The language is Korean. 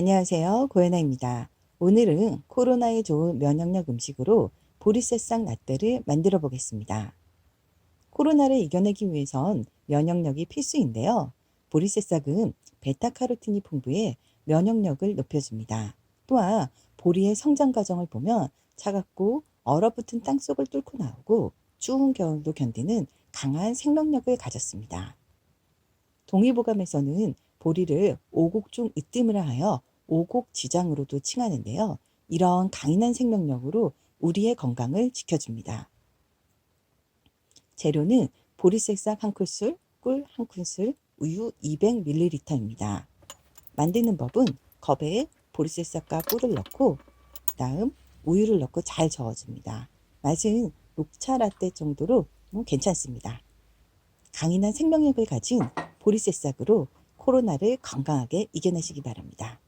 안녕하세요. 고현아입니다. 오늘은 코로나에 좋은 면역력 음식으로 보리새싹 라떼를 만들어 보겠습니다. 코로나를 이겨내기 위해선 면역력이 필수인데요. 보리새싹은 베타카로틴이 풍부해 면역력을 높여줍니다. 또한 보리의 성장 과정을 보면 차갑고 얼어붙은 땅속을 뚫고 나오고 추운 겨울도 견디는 강한 생명력을 가졌습니다. 동의보감에서는 보리를 오곡 중 으뜸을 하여 오곡 지장으로도 칭하는데요. 이런 강인한 생명력으로 우리의 건강을 지켜줍니다. 재료는 보리새싹 한 큰술, 꿀 한 큰술, 우유 200ml입니다. 만드는 법은 컵에 보리새싹과 꿀을 넣고 다음 우유를 넣고 잘 저어줍니다. 맛은 녹차 라떼 정도로 뭐 괜찮습니다. 강인한 생명력을 가진 보리새싹으로 코로나를 건강하게 이겨내시기 바랍니다.